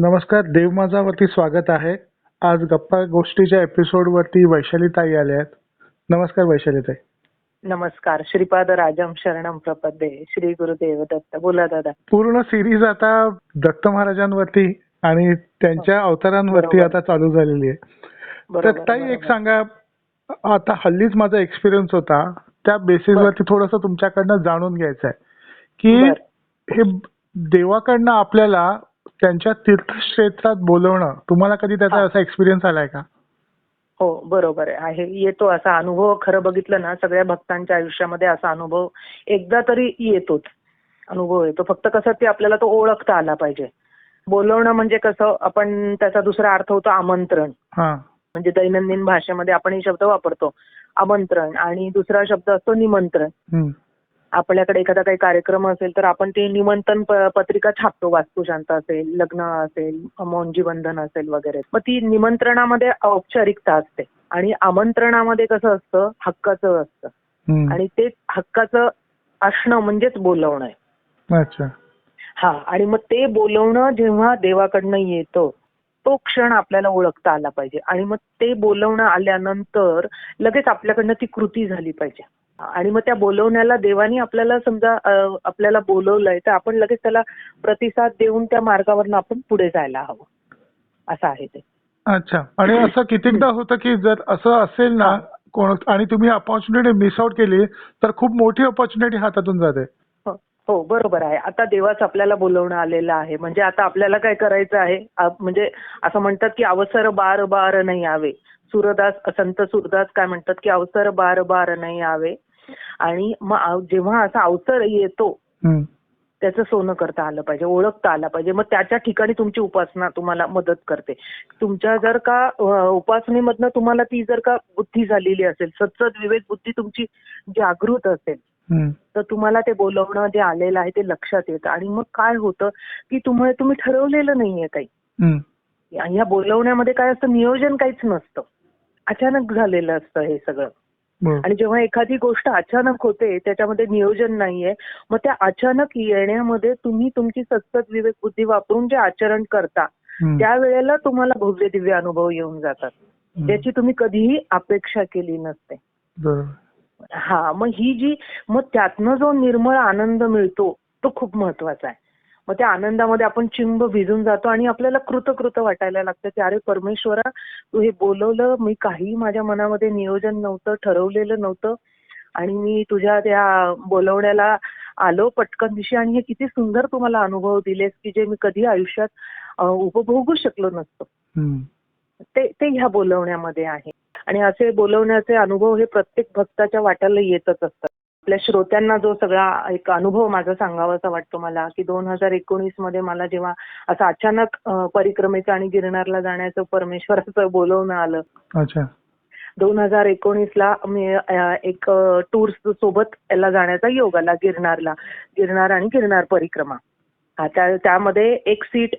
नमस्कार देव माझावरती स्वागत आहे आज गप्पा गोष्टीच्या एपिसोड वरती वैशाली ताई आल्या आहेत नमस्कार वैशाली ताई नमस्कार श्रीपाद राजम शरणम प्रपदे श्री गुरुदेव दत्त बोला दादा पूर्ण सिरीज आता दत्त महाराजांवरती आणि त्यांच्या अवतारांवरती बरोबर. आता चालू झालेली आहे तर बरोबर, ताई एक बरोबर. सांगा आता हल्लीच माझा एक्सपिरियन्स होता त्या बेसिस बर. वरती थोडस तुमच्याकडनं जाणून घ्यायचं आहे की बर. हे देवाकडनं आपल्याला त्यांच्या तीर्थक्षेत्रात बोलवणं तुम्हाला कधी त्याचा. असा एक्सपिरियन्स आलाय का? हो बरोबर आहे. येतो असा अनुभव. खरं बघितलं ना सगळ्या भक्तांच्या आयुष्यामध्ये असा अनुभव एकदा तरी येतोच. अनुभव येतो. फक्त कसं ते आपल्याला तो ओळखता आला पाहिजे. बोलवणं म्हणजे कसं आपण त्याचा दुसरा अर्थ होतो आमंत्रण. हा. म्हणजे दैनंदिन भाषेमध्ये आपण हे शब्द वापरतो. आमंत्रण आणि दुसरा शब्द असतो निमंत्रण. आपल्याकडे एखादा काही कार्यक्रम असेल तर आपण ते निमंत्रण पत्रिका छापतो वास्तुशांत असेल लग्न असेल मौंजी बंधन असेल वगैरे. मग ती निमंत्रणामध्ये औपचारिकता असते. आणि आमंत्रणामध्ये कसं असतं हक्काचं असतं. आणि ते हक्काचं असणं म्हणजेच बोलवणं आहे. अच्छा. हा आणि मग ते बोलवणं जेव्हा देवाकडनं येतं तो क्षण आपल्याला ओळखता आला पाहिजे. आणि मग ते बोलवणं आल्यानंतर लगेच आपल्याकडनं ती कृती झाली पाहिजे. आणि मग त्या बोलवण्याला देवानी आपल्याला समजा आपल्याला बोलवलंय तर आपण लगेच त्याला प्रतिसाद देऊन त्या मार्गावरनं आपण पुढे जायला हवं. असं आहे ते. अच्छा. आणि असं कितीकदा होतं की जर असं असेल ना. कोण आणि तुम्ही अपॉर्च्युनिटी मिस आउट केली तर खूप मोठी अपॉर्च्युनिटी हातातून जाते. हो, हो बरोबर आहे. आता देवाच आपल्याला बोलवणं आलेलं आहे. म्हणजे आता आपल्याला काय करायचं आहे? म्हणजे असं म्हणतात की अवसर बार बार नाही यावे. सुरदास संत सुरदास काय म्हणतात की अवसर बार बार नाही यावे. आणि मग जेव्हा असा अवसर येतो. त्याचं सोनं करता आलं पाहिजे ओळखता आलं पाहिजे मग त्याच्या ठिकाणी तुमची उपासना तुम्हाला मदत करते तुमच्या जर का उपासनेमधनं तुम्हाला ती जर का बुद्धी झालेली असेल सतसत विवेक बुद्धी तुमची जागृत असेल. तर तुम्हाला ते बोलवणं जे आलेलं आहे ते लक्षात येतं आणि मग काय होतं की तुम्हाला तुम्ही ठरवलेलं नाहीये काही हम्म. या- या बोलवण्यामध्ये काय असतं नियोजन काहीच नसतं अचानक झालेलं असतं हे सगळं. आणि जेव्हा एखादी गोष्ट अचानक होते त्याच्यामध्ये नियोजन नाहीये मग त्या अचानक येण्यामध्ये तुम्ही तुमची सतत विवेक बुद्धी वापरून जे आचरण करता. त्यावेळेला तुम्हाला भव्य दिव्य अनुभव येऊन जातात. त्याची तुम्ही कधीही अपेक्षा केली नसते. हा मग ही जी मग त्यातनं जो निर्मळ आनंद मिळतो तो खूप महत्त्वाचा आहे. मग त्या आनंदामध्ये आपण चिंब भिजून जातो आणि आपल्याला कृतकृत वाटायला लागतं की अरे परमेश्वरा तू हे बोलवलं मी काही माझ्या मनामध्ये नियोजन नव्हतं ठरवलेलं नव्हतं आणि मी तुझ्या त्या बोलवण्याला आलो पटकन दिशी आणि हे किती सुंदर तुम्हाला अनुभव दिलेस की जे मी कधी आयुष्यात उपभोगू शकलो नसतो. हम्म. ते ते ह्या बोलवण्यामध्ये आहे. आणि असे बोलवण्याचे अनुभव हे प्रत्येक भक्ताच्या वाट्याला येतच असतात. आपल्या श्रोत्यांना जो सगळा एक अनुभव माझा सांगावासा वाटतो मला की दोन हजार एकोणीसमध्ये मला जेव्हा असं अचानक परिक्रमेचं आणि गिरणारला जाण्याचं परमेश्वराचं बोलवणं आलं. अच्छा. दोन हजार एकोणीसला मी एक टूर्स सोबत याला जाण्याचा योग आला गिरणारला गिरणार आणि गिरणार परिक्रमा. त्या त्यामध्ये एक सीट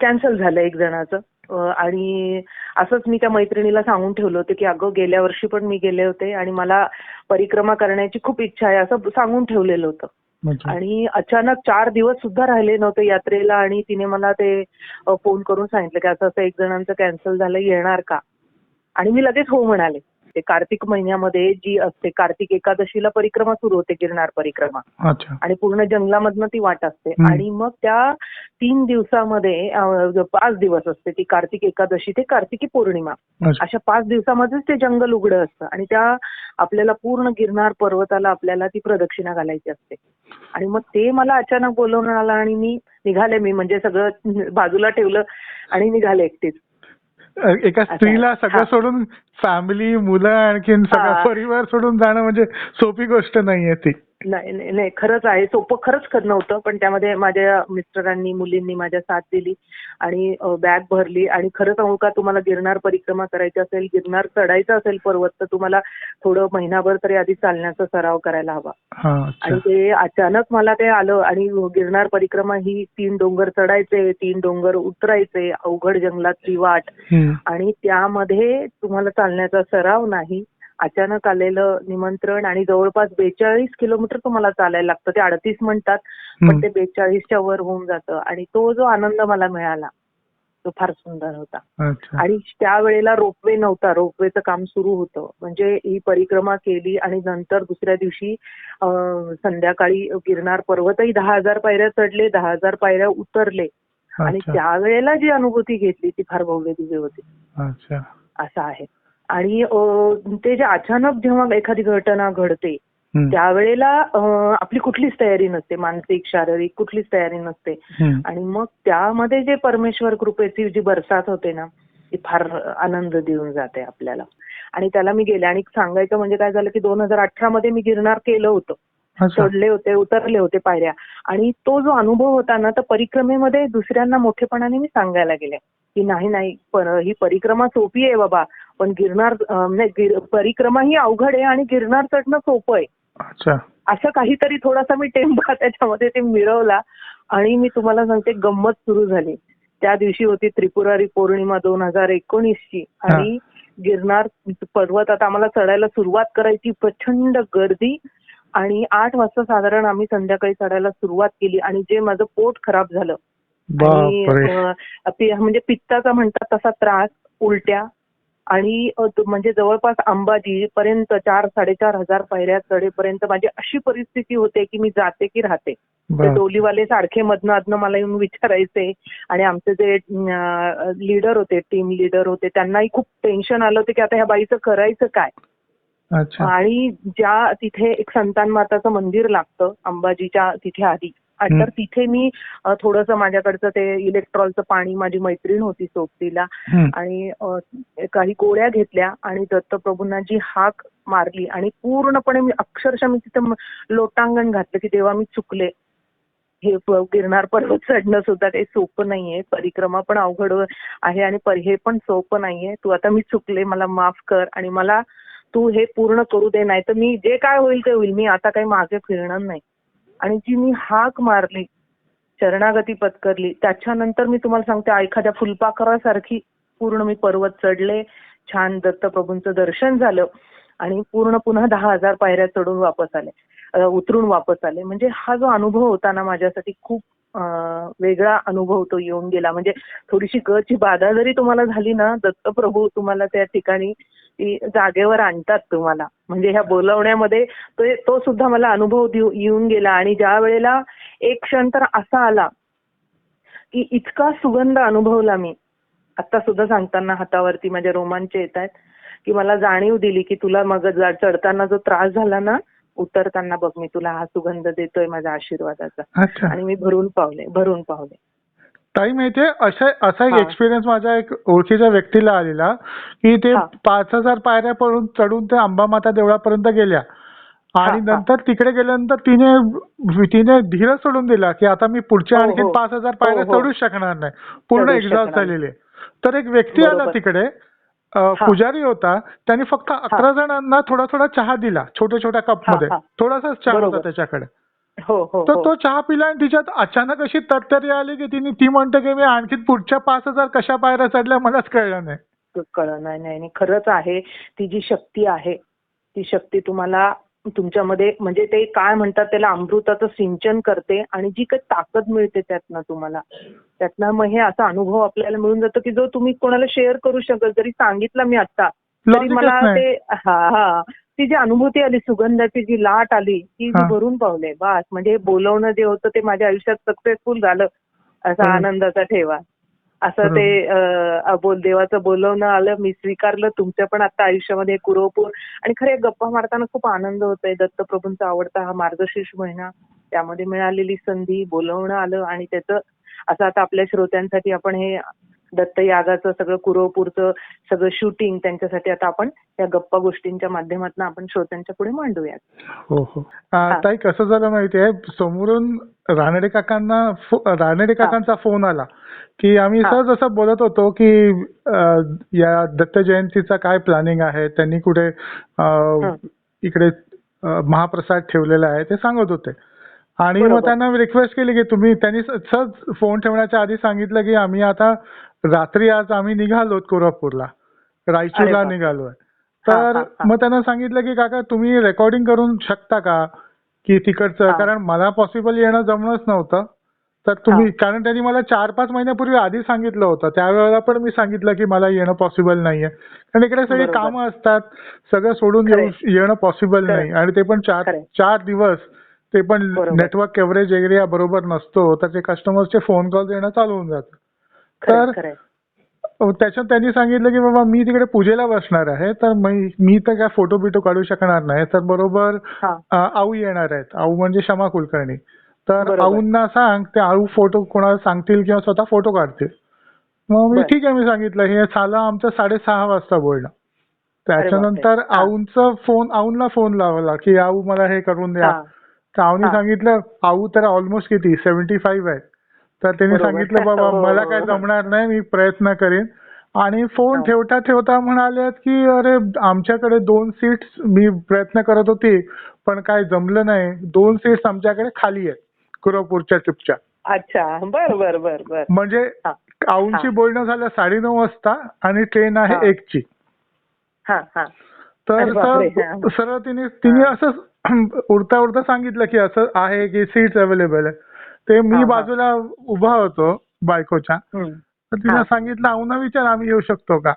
कॅन्सल झालं एक जणाचं. आणि असंच मी त्या मैत्रिणीला सांगून ठेवलं होतं की अगं गेल्या वर्षी पण मी गेले होते आणि मला परिक्रमा करण्याची खूप इच्छा आहे असं सांगून ठेवलेलं होतं. आणि अचानक चार दिवस सुद्धा राहिले नव्हते यात्रेला आणि तिने मला ते फोन करून सांगितलं की असं असं एक जणांचं कॅन्सल झालं येणार का? आणि मी लगेच हो म्हणाले. ते कार्तिक महिन्यामध्ये जी असते कार्तिक एकादशीला परिक्रमा सुरू होते गिरणार परिक्रमा. अच्छा. आणि पूर्ण जंगलामधनं ती वाट असते. हम्म. आणि मग त्या तीन दिवसामध्ये अ, पाच दिवस असते ती कार्तिक एकादशी ते कार्तिकी पौर्णिमा. अच्छा. अशा पाच दिवसामध्येच ते जंगल उघडं असतं. आणि त्या आपल्याला पूर्ण गिरनार पर्वताला आपल्याला ती प्रदक्षिणा घालायची असते. आणि मग ते मला अचानक बोलवून आलं आणि मी निघाले मी. म्हणजे सगळं बाजूला ठेवलं आणि निघाले एकटीच. एका स्त्रीला सगळं. सोडून फॅमिली मुलं आणखीन सगळा. परिवार सोडून जाणं म्हणजे सोपी गोष्ट नाहीये ती नाही नाही नाही, खरंच आहे. सोपं खरंच खरं नव्हतं पण त्यामध्ये माझ्या मिस्टरांनी मुलींनी माझ्या साथ दिली आणि बॅग भरली आणि खरं सांगू का तुम्हाला गिरनार परिक्रमा करायची असेल गिरनार चढायचं असेल पर्वत तर तुम्हाला थोडं महिनाभर तरी आधी चालण्याचा सराव करायला हवा. आणि ते अचानक मला ते आलं आणि गिरनार परिक्रमा ही तीन डोंगर चढायचे तीन डोंगर उतरायचे अवघड जंगलातली वाट. आणि त्यामध्ये तुम्हाला चालण्याचा सराव नाही अचानक आलेलं निमंत्रण आणि जवळपास बेचाळीस किलोमीटर तुम्हाला चालायला लागतं. ते अडतीस म्हणतात पण. ते बेचाळीसच्या वर होऊन जातं. आणि तो जो आनंद मला मिळाला तो फार सुंदर होता. आणि त्यावेळेला रोपवे नव्हता. रोपवेचं काम सुरू होतं. म्हणजे ही परिक्रमा केली आणि नंतर दुसऱ्या दिवशी संध्याकाळी गिरनार पर्वतही दहा हजार पायऱ्या चढले दहा हजार पायऱ्या उतरले. आणि त्यावेळेला जी अनुभूती घेतली ती फार भव्य दिव्य होती. असं आहे. आणि ते जे अचानक जेव्हा एखादी घटना घडते. त्यावेळेला आपली कुठलीच तयारी नसते मानसिक शारीरिक कुठलीच तयारी नसते. आणि मग त्यामध्ये जे परमेश्वर कृपेची जी बरसात होते ना ती फार आनंद देऊन जाते आपल्याला. आणि त्याला मी गेले आणि सांगायचं म्हणजे काय झालं की दोन हजार अठरा मध्ये मी गिरणार केलं होतं. चढले होते उतरले होते पायऱ्या. आणि तो जो अनुभव होता ना तर परिक्रमेमध्ये दुसऱ्यांना मोठेपणाने मी सांगायला गेले. की नाही नाही पर- ही परिक्रमा सोपी आहे बाबा. पण गिरणार नाही परिक्रमा ही अवघड आहे आणि गिरणार चढणं सोपं आहे. अच्छा. असं काहीतरी थोडासा मी टेंबा त्याच्यामध्ये ते मिळवला आणि मी तुम्हाला सांगते गंमत सुरू झाली. त्या दिवशी होती त्रिपुरारी पौर्णिमा दोन हजार एकोणीसची आणि गिरनार पर्वत आता आम्हाला चढायला सुरुवात करायची प्रचंड गर्दी आणि आठ वाजता साधारण आम्ही संध्याकाळी चढायला सुरुवात केली आणि जे माझं पोट खराब झालं. आणि म्हणजे पित्ताचा म्हणतात तसा त्रास उलट्या आणि म्हणजे जवळपास अंबाजी पर्यंत चार साडेचार हजार पायऱ्या चढेपर्यंत माझी अशी परिस्थिती होते की मी जाते की राहते. डोलीवाले सारखे मधनं अधनं मला येऊन विचारायचे आणि आमचे जे लीडर होते टीम लीडर होते त्यांनाही खूप टेन्शन आलं होतं की आता ह्या बाईचं करायचं काय आणि ज्या तिथे एक संतान माताचं मंदिर लागतं अंबाजीच्या तिथे आधी. तर तिथे मी थोडस माझ्याकडचं ते इलेक्ट्रॉलचं पाणी माझी मैत्रीण होती सोबतीला. आणि काही गोळ्या घेतल्या आणि दत्तप्रभूंना जी हाक मारली आणि पूर्णपणे मी अक्षरशः मी तिथं लोटांगण घातलं की देवा मी चुकले. हे गिरनार पर्वत चढणं सुद्धा काही सोपं नाहीये. परिक्रमा पण अवघड आहे आणि हे पण सोपं नाहीये. तू आता मी चुकले मला माफ कर आणि मला तू हे पूर्ण करू दे नाही तर मी जे काय होईल ते होईल. मी आता काही मागे फिरणार नाही. आणि जी मी हाक मारली शरणागती पत्करली त्याच्यानंतर मी तुम्हाला सांगते एखाद्या फुलपाखरासारखी पूर्ण मी पर्वत चढले. छान दत्तप्रभूंचं दर्शन झालं आणि पूर्ण पुन्हा दहा हजार पायऱ्या चढून वापस आले. उतरून वापस आले. म्हणजे हा जो अनुभव होता ना माझ्यासाठी खूप वेगळा अनुभव तो येऊन गेला. म्हणजे थोडीशी गची बाधा जरी तुम्हाला झाली ना दत्तप्रभू तुम्हाला त्या ठिकाणी ती जागेवर आणतात तुम्हाला. म्हणजे ह्या बोलवण्यामध्ये तो तो सुद्धा मला अनुभव येऊन गेला. आणि ज्या वेळेला एक क्षण तर असा आला की इतका सुगंध अनुभवला मी. आता सुद्धा सांगताना हातावरती माझ्या रोमांच येत आहेत की मला जाणीव दिली की तुला मग चढताना जो त्रास झाला ना उतरताना बघ मी तुला हा सुगंध देतोय माझ्या आशीर्वादाचा. आणि मी भरून पावले भरून पावले. ताई माहितीये असा असा एक. एक्सपिरियन्स माझ्या एक ओळखीच्या व्यक्तीला आलेला की ते. पाच हजार पायऱ्या पडून चढून ते अंबामाता देवळापर्यंत गेल्या आणि. नंतर तिकडे गेल्यानंतर तिने तिने धीर सोडून दिला की आता मी पुढच्या हो, आणखी हो. पाच हजार पायऱ्या हो. चढूच शकणार नाही पूर्ण एक्झॉस्ट झालेले तर एक व्यक्ती आला. तिकडे. पुजारी होता त्यांनी फक्त अकरा जणांना थोडा थोडा चहा दिला छोट्या छोट्या कपमध्ये. थोडासाच चहा होता. त्याच्याकडे हो हो तर हो. तो चहा पिला आणि तिच्यात अचानक अशी तरतरी आली की तिने ती म्हणते की मी आणखी पुढच्या पाच हजार कशा पायऱ्या चढल्या मलाच कळलं नाही कळलं नाही नाही. खरंच आहे ती जी शक्ती आहे ती शक्ती तुम्हाला तुमच्यामध्ये म्हणजे ते काय म्हणतात त्याला अमृताचं सिंचन करते आणि जी काही ताकद मिळते त्यातनं तुम्हाला त्यातनं मग हे असा अनुभव आपल्याला मिळून जातो की जो तुम्ही कोणाला शेअर करू शकत जरी सांगितलं मी आता तरी मला ते हा हा ती जी अनुभूती आली सुगंधाची जी लाट आली ती. भरून पावले. बस म्हणजे बोलवणं जे होतं ते माझ्या आयुष्यात सक्सेसफुल झालं असा. आनंदाचा ठेवा. असं ते बोल देवाचं बोलवणं आलं मी स्वीकारलं तुमच्या पण आता आयुष्यामध्ये कुरोपूर. आणि खरे गप्पा मारताना खूप आनंद होतोय. दत्तप्रभूंचा आवडता हा मार्गशीर्ष महिना. त्यामध्ये मिळालेली संधी बोलवणं आलं आणि त्याचं असं आता आपल्या श्रोत्यांसाठी आपण हे दत्त यागाचं सगळं कुरोपूरचं सगळं शूटिंग त्यांच्यासाठी आता आपण या गप्पा गोष्टींच्या माध्यमातून आपण श्रोत्यांच्या पुढे मांडूयात. हो हो. आ, ताई कसं झालं माहितीये समोरून रानडे काकांना रानडे काकांचा फोन आला की आम्ही. सहज असं बोलत होतो की या दत्त जयंतीचा काय प्लॅनिंग आहे? त्यांनी कुठे. इकडे महाप्रसाद ठेवलेला आहे ते सांगत होते. आणि मग. त्यांना रिक्वेस्ट केली की तुम्ही त्यांनी सहज फोन ठेवण्याच्या आधी सांगितलं की आम्ही आता रात्री आज आम्ही निघालोत कोल्हापूरला रायचूरला. निघालोय तर. मग त्यांना सांगितलं की काका तुम्ही रेकॉर्डिंग करून शकता का की तिकडचं. कारण मला पॉसिबल येणं जमणंच नव्हतं तर तुम्ही कारण त्यांनी मला चार पाच महिन्यापूर्वी आधी सांगितलं होतं त्यावेळेला पण मी सांगितलं की मला येणं पॉसिबल नाहीये कारण इकडे सगळी. कामं असतात सगळं सोडून येणं पॉसिबल. नाही आणि ते पण चार. चार दिवस ते पण. नेटवर्क कव्हरेज एरिया बरोबर नसतो तर ते कस्टमर्सचे फोन कॉल येणं चालू होऊन जातं तर त्याच्यात त्यांनी सांगितलं की बाबा मी तिकडे पूजेला बसणार आहे तर मी तर काय फोटो बिटो काढू शकणार नाही तर बरोबर आऊ येणार आहेत आऊ म्हणजे क्षमा कुलकर्णी तर. आऊंना सांग ते आऊ फोटो कोणाला सांगतील किंवा स्वतः फोटो काढतील मग मी. ठीक आहे मी सांगितलं हे झालं आमचं साडेसहा वाजता बोलणं त्याच्यानंतर. आऊंचा फोन आऊंना फोन लावला की आऊ मला हे करून द्या. तर आऊने. सांगितलं आऊ तर ऑलमोस्ट किती सेव्हन्टी फाईव्ह आहे तर त्यांनी. सांगितलं बाबा हो, मला हो, काय हो. जमणार नाही मी प्रयत्न करेन आणि फोन हा. ठेवता ठेवता म्हणाले की अरे आमच्याकडे दोन सीट्स मी प्रयत्न करत होती पण काय जमलं नाही दोन सीट्स आमच्याकडे खाली आहेत कुरवपूरच्या ट्रिपच्या अच्छा बर बर बर बर म्हणजे हा. आऊंची हा. बोलणं झालं साडेनऊ वाजता आणि ट्रेन आहे हा. एकची हा हा तर सरळ तिने तिने हा. असं उडता उडता सांगितलं की असं आहे की सीट्स अवेलेबल आहे ते मी. बाजूला उभा होतो बायकोच्या. तर तिने. सांगितलं आऊना विचार आम्ही येऊ शकतो का?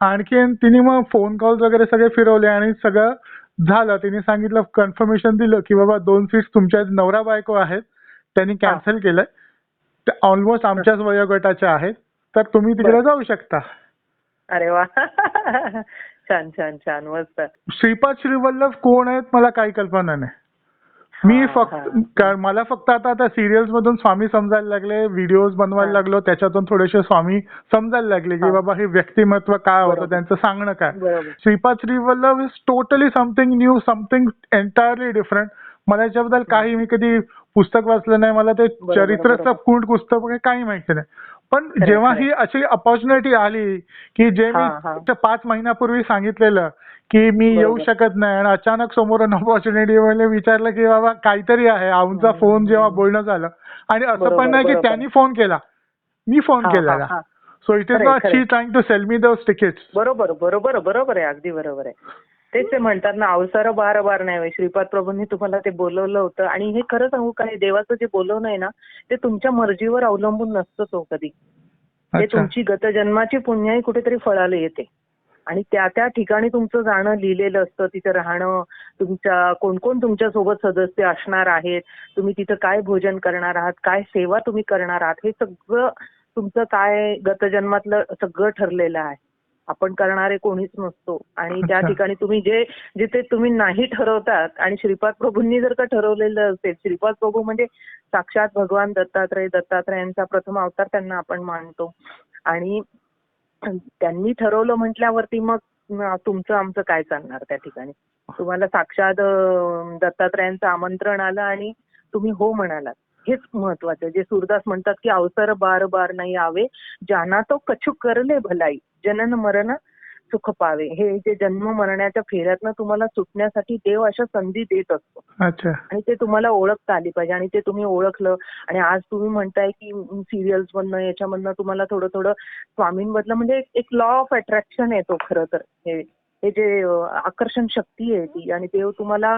आणखीन तिने मग फोन कॉल वगैरे सगळे फिरवले आणि सगळं झालं. तिने सांगितलं कन्फर्मेशन दिलं की बाबा दोन सीट्स तुमच्या नवरा बायको आहेत. त्यांनी कॅन्सल केलंय. ऑलमोस्ट आमच्याच वयोगटाच्या आहेत. तर तुम्ही तिकडे. जाऊ शकता. अरे वा. छान छान छान. मस्त. श्रीपाद श्रीवल्लभ कोण आहेत? मला काही कल्पना नाही. मी फक्त मला फक्त आता आता सिरियल्स मधून स्वामी समजायला लागले व्हिडिओज बनवायला. लागलो त्याच्यातून थोडेसे स्वामी समजायला लागले की. बाबा हे व्यक्तिमत्व काय होतं. त्यांचं सांगणं काय Shripad Shrivallabh is totally something new something entirely different मला याच्याबद्दल काही मी कधी पुस्तक वाचलं नाही मला ते चरित्राचं. कुंड पुस्तक वगैरे काही माहिती नाही पण जेव्हा. ही अशी अपॉर्च्युनिटी आली की जे मी पाच महिन्यापूर्वी सांगितलेलं की मी येऊ. शकत नाही आणि अचानक समोरून अपॉर्च्युनिटी म्हणजे विचारलं की बाबा काहीतरी आहे आमचा फोन जेव्हा. बोलणं झालं आणि असं पण नाही की. त्यांनी फोन केला मी फोन हा. So it is not. She trying to sell me those tickets बरोबर बरोबर बरोबर आहे अगदी बरोबर आहे तेच ते म्हणतात ना अवसर बार बार नाही. श्रीपाद प्रभूंनी तुम्हाला ते बोलवलं होतं आणि हे खरं सांगू काय देवाचं जे बोलवणं आहे ना ते तुमच्या मर्जीवर अवलंबून नसतं तो कधी ते. तुमची गतजन्माची पुण्याही कुठेतरी फळाला येते आणि त्या त्या ठिकाणी तुमचं जाणं लिहिलेलं असतं तिथं राहणं तुमच्या कोण कोण तुमच्यासोबत सदस्य असणार आहेत तुम्ही तिथं काय भोजन करणार आहात काय सेवा तुम्ही करणार आहात हे सगळं तुमचं काय गतजन्मातलं सगळं ठरलेलं आहे आपण करणारे कोणीच नसतो आणि त्या. ठिकाणी तुम्ही जे जिथे तुम्ही नाही ठरवतात आणि श्रीपाद प्रभूंनी जर का ठरवलेलं असेल श्रीपाद प्रभू म्हणजे साक्षात भगवान दत्तात्रय दत्तात्रयांचा प्रथम अवतार त्यांना आपण मानतो आणि त्यांनी ठरवलं म्हटल्यावरती मग तुमचं आमचं काय चालणार त्या ठिकाणी तुम्हाला साक्षात दत्तात्रयांचं आमंत्रण आलं आणि तुम्ही हो म्हणालात हेच महत्वाचं. जे सूरदास म्हणतात की अवसर बार बार नाही आवे जाना तो कछु करले भलाई जनन मरण सुख पावे. हे जे जन्म मरणाच्या फेऱ्यातनं तुम्हाला सुटण्यासाठी देव अशा संधी देत असतो. अच्छा. आणि ते तुम्हाला ओळखता आली पाहिजे आणि ते तुम्ही ओळखलं आणि आज तुम्ही म्हणताय की सिरियल्स मधनं याच्यामधनं तुम्हाला थोडं थोडं स्वामींमधलं म्हणजे एक- लॉ ऑफ अट्रॅक्शन येतो खरं तर. हे हे जे आकर्षण शक्ती आहे ती आणि देव तुम्हाला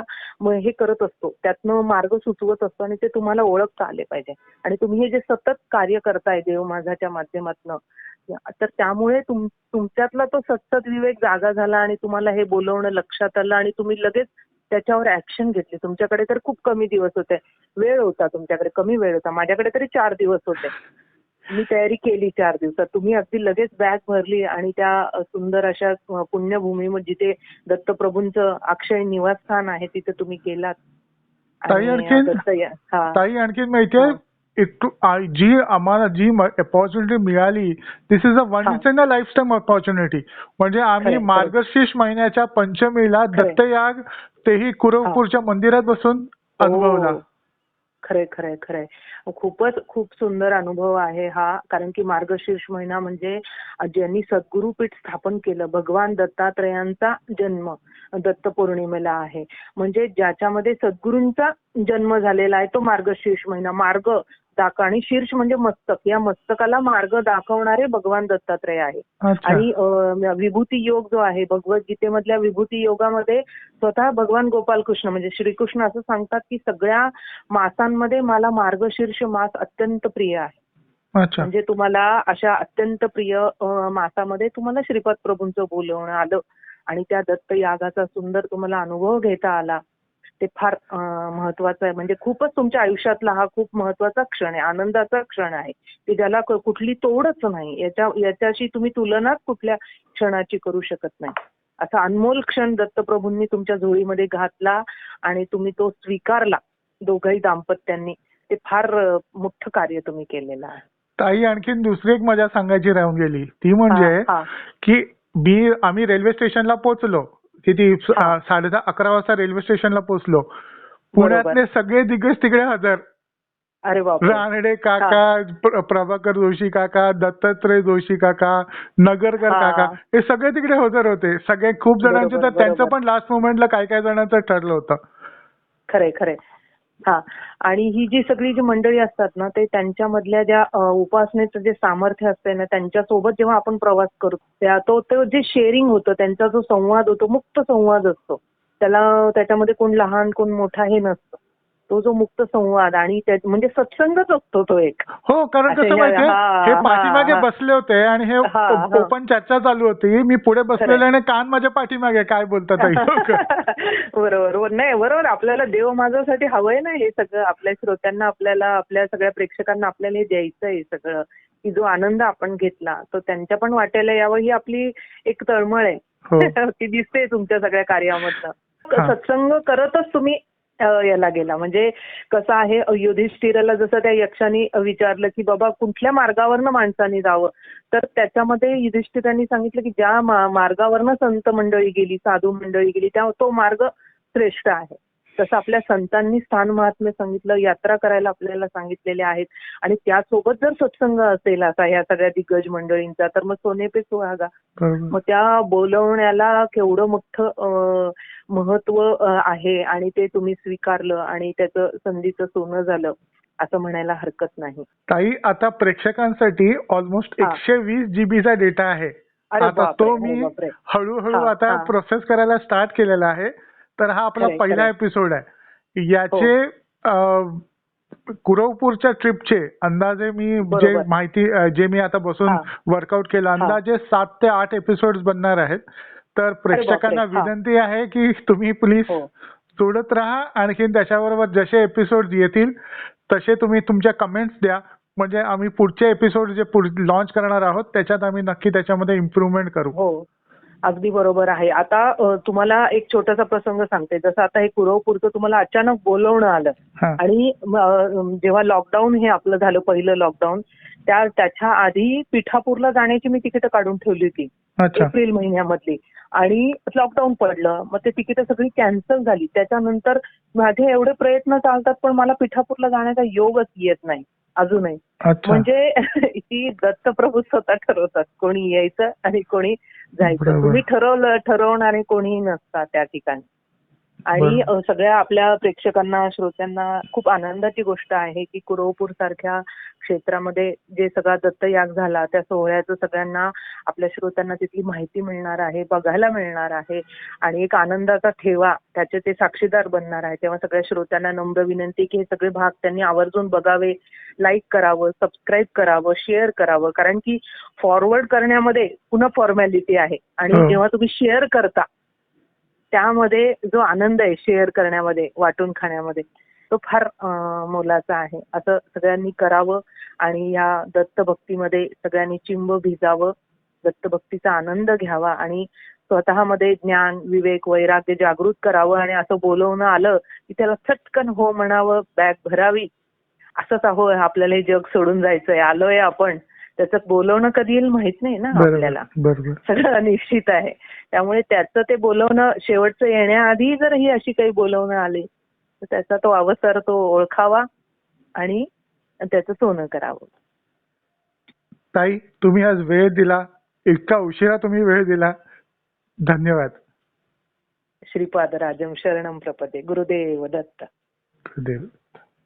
हे करत असतो. त्यातनं मार्ग सुचवत असतो आणि ते तुम्हाला ओळखता आले पाहिजे. आणि तुम्ही हे जे सतत कार्य करताय देव माझाच्या माध्यमातनं तर त्यामुळे तुम तुमच्यातला तो सतत विवेक जागा झाला आणि तुम्हाला हे बोलवणं लक्षात आलं आणि तुम्ही लगेच त्याच्यावर ऍक्शन घेतली. तुमच्याकडे तर खूप कमी दिवस होते. वेळ होता तुमच्याकडे कमी वेळ होता. माझ्याकडे तरी चार दिवस होते. मी तयारी केली चार दिवसात. तुम्ही अगदी लगेच बॅग भरली आणि त्या सुंदर अशा अ, पुण्यभूमीमध्ये जिथे दत्तप्रभूंचं अक्षय निवासस्थान आहे तिथे तुम्ही गेलात. ताई आणखीन माहितीये? जी आम्हाला जी अपॉर्च्युनिटी मिळाली दिस इज अ वन हा. In a life time opportunity म्हणजे आम्ही. मार्गशीर्ष महिन्याच्या पंचमीला. दत्तयाग तेही कुरवपूरच्या मंदिरात बसून अनुभवला हो. खरंय खरंय खरंय खूपच खूप सुंदर अनुभव आहे हा कारण की मार्गशीर्ष महिना म्हणजे ज्यांनी सद्गुरुपीठ स्थापन केलं भगवान दत्तात्रयांचा जन्म दत्त पौर्णिमेला आहे म्हणजे ज्याच्यामध्ये सद्गुरूंचा जन्म झालेला आहे तो मार्गशीर्ष महिना मार्ग दाख आणि शीर्ष म्हणजे मस्तक. या मस्तकाला मार्ग दाखवणारे भगवान दत्तात्रय आहे. आणि विभूती योग जो आहे भगवद्गीतेमधल्या विभूती योगामध्ये स्वतः भगवान गोपालकृष्ण म्हणजे श्रीकृष्ण असं सांगतात की सगळ्या मासांमध्ये मला मार्गशीर्ष मास अत्यंत प्रिय आहे. अच्छा. म्हणजे तुम्हाला अशा अत्यंत प्रिय मासामध्ये तुम्हाला श्रीपाद प्रभूंचं बोलवणं आलं आणि त्या दत्त यागाचा सुंदर तुम्हाला अनुभव घेता आला. ते फार महत्वाचं आहे. म्हणजे खूपच तुमच्या आयुष्यातला हा खूप महत्त्वाचा क्षण आहे. आनंदाचा क्षण आहे. की ज्याला कुठली तोडच नाही. याच्या याच्याशी तुम्ही तुलनाच कुठल्या क्षणाची करू शकत नाही. असा अनमोल क्षण दत्तप्रभूंनी तुमच्या झोळीमध्ये घातला आणि तुम्ही तो स्वीकारला. दोघंही दाम्पत्यांनी. ते फार मोठं कार्य तुम्ही केलेलं आहे. ताई आणखीन दुसरी एक मजा सांगायची राहून गेली. ती म्हणजे. की मी आम्ही रेल्वे स्टेशनला पोहोचलो. किती. साडे दहा अकरा वाजता रेल्वे स्टेशनला पोहोचलो. पुण्यातले सगळे दिग्गज तिकडे हजर. अरे रानडे काका प्र- प्रभाकर जोशी काका दत्तात्रय जोशी काका नगरकर. काका हे सगळे तिकडे हजर होते. सगळे खूप जणांचे तर त्यांचं. पण लास्ट मोमेंटला काय काय जणांचं ठरलं होतं. खरंय खरंय. हा. आणि ही जी सगळी जी मंडळी असतात ना ते त्यांच्यामधल्या ज्या उपासनेचं जे सामर्थ्य असते ना त्यांच्यासोबत जेव्हा आपण प्रवास करतो त्या तो तो जे शेअरिंग होतं त्यांचा जो संवाद होतो मुक्त संवाद असतो. त्याला त्याच्यामध्ये कोण लहान कोण मोठा हे नसतं. तो जो मुक्त संवाद आणि म्हणजे सत्संगच असतो तो एक. हो कारण कसं हे- माहितीये हा, हे हा, पाठीमागे हा. बसले होते आणि हे हा, हा. ओपन चर्चा चालू होती. मी पुढे बसलेले आणि कान माझ्या पाठीमागे काय बोलतात लोक बरोबर. नाही बरोबर. आपल्याला देव माझ्यासाठी हवंय ना हे सगळं. आपल्या श्रोत्यांना आपल्याला आपल्या सगळ्या प्रेक्षकांना आपल्याला हे द्यायचं आहे सगळं. की जो आनंद आपण घेतला तो त्यांच्या पण वाट्याला यावं ही आपली एक तळमळ आहे. हो. ती दिसते तुमच्या सगळ्या कार्यामधनं. हा. सत्संग करतच तुम्ही याला गेला. म्हणजे कसं आहे युधिष्ठिराला जसं त्या यक्षाने विचारलं की बाबा कुठल्या मार्गावरनं माणसाने जावं? तर त्याच्यामध्ये युधिष्ठिरांनी सांगितलं की ज्या मार्गावरनं संत मंडळी गेली साधू मंडळी गेली त्या तो मार्ग श्रेष्ठ आहे. तसं आपल्या संतांनी स्थान महात्म्य सांगितलं यात्रा करायला आपल्याला सांगितलेले आहेत आणि त्यासोबत जर सत्संग असेल असा ह्या सगळ्या दिग्गज मंडळींचा तर मग सोने पे सुहागा. मग त्या बोलवण्याला केवढं मोठं महत्त्व आहे आणि ते तुम्ही स्वीकारलं आणि त्याचं संधीचं सोनं झालं असं म्हणायला हरकत नाही ताई आता प्रेक्षकांसाठी ऑलमोस्ट. एकशे वीस जीबीचा डेटा आहे आता तो मी. हळूहळू आता. प्रोसेस करायला स्टार्ट केलेला आहे तर हा आपला पहिला. एपिसोड आहे. याचे अं, कुरवपूरच्या ट्रिपचे अंदाजे मी जे. माहिती जे मी आता बसून हा. वर्कआउट केलं अंदाजे सात ते आठ एपिसोड बनणार आहेत. तर प्रेक्षकांना हा. विनंती आहे की तुम्ही प्लीज हो. जोडत राहा. आणखीन त्याच्याबरोबर जसे एपिसोड येतील तसे तुम्ही तुमच्या कमेंट्स द्या. म्हणजे आम्ही पुढचे एपिसोड जे लॉन्च करणार आहोत त्याच्यात आम्ही नक्की त्याच्यामध्ये इम्प्रुव्हमेंट करू. हो. अगदी बरोबर आहे. आता तुम्हाला एक छोटासा प्रसंग सांगते. जसं आता हे कुरवपूरचं तुम्हाला अचानक बोलवणं आलं. आणि जेव्हा लॉकडाऊन हे आपलं झालं पहिलं लॉकडाऊन त्या त्याच्या आधी पिठापूरला जाण्याची मी तिकीट काढून ठेवली होती. एप्रिल महिन्यामधली. आणि लॉकडाऊन पडलं. मग ते तिकीट सगळी कॅन्सल झाली. त्याच्यानंतर माझे एवढे प्रयत्न चालतात पण मला पिठापूरला जाण्याचा योगच येत नाही. अजूनही. म्हणजे ही दत्तप्रभू स्वतः ठरवतात कोणी यायचं आणि कोणी जायचं. तुम्ही ठरवलं ठरवणारे कोणीही नसतात त्या ठिकाणी. आणि सगळ्या आपल्या प्रेक्षकांना श्रोत्यांना खूप आनंदाची गोष्ट आहे की कुरवपूर सारख्या क्षेत्रामध्ये जे सगळा दत्तयाग झाला त्या सोहळ्याचं सगळ्यांना आपल्या श्रोत्यांना तिथली माहिती मिळणार आहे बघायला मिळणार आहे आणि एक आनंदाचा ठेवा त्याचे ते साक्षीदार बनणार आहे. तेव्हा सगळ्या श्रोत्यांना नम्र विनंती की हे सगळे भाग त्यांनी आवर्जून बघावे लाईक करावं सबस्क्राईब करावं शेअर करावं. कारण की फॉरवर्ड करण्यामध्ये पुन्हा फॉर्मॅलिटी आहे. आणि हो. जेव्हा तुम्ही शेअर करता त्यामध्ये जो आनंद आहे शेअर करण्यामध्ये वाटून खाण्यामध्ये तो फार मोलाचा आहे. असं सगळ्यांनी करावं आणि या दत्तभक्तीमध्ये सगळ्यांनी चिंब भिजावं दत्तभक्तीचा आनंद घ्यावा आणि स्वतःमध्ये ज्ञान विवेक वैराग्य जागृत करावं आणि असं बोलवणं आलं की त्याला चटकन हो म्हणावं बॅग भरावी. असंच अहो आपल्याला हे जग सोडून जायचंय. आलोय आपण. त्याचं बोलवणं कधी येईल माहीत नाही ना आपल्याला. सगळं निश्चित आहे. त्यामुळे त्याचं ते बोलवणं शेवटचं येण्याआधी जर ही अशी काही बोलवणं आली तर त्याचा तो अवसर तो ओळखावा आणि त्याचं सोनं करावं. ताई तुम्ही आज वेळ दिला. इतका उशिरा तुम्ही वेळ दिला. धन्यवाद. श्रीपाद राजम शरणम प्रपदे. गुरुदेव दत्त. गुरुदेव.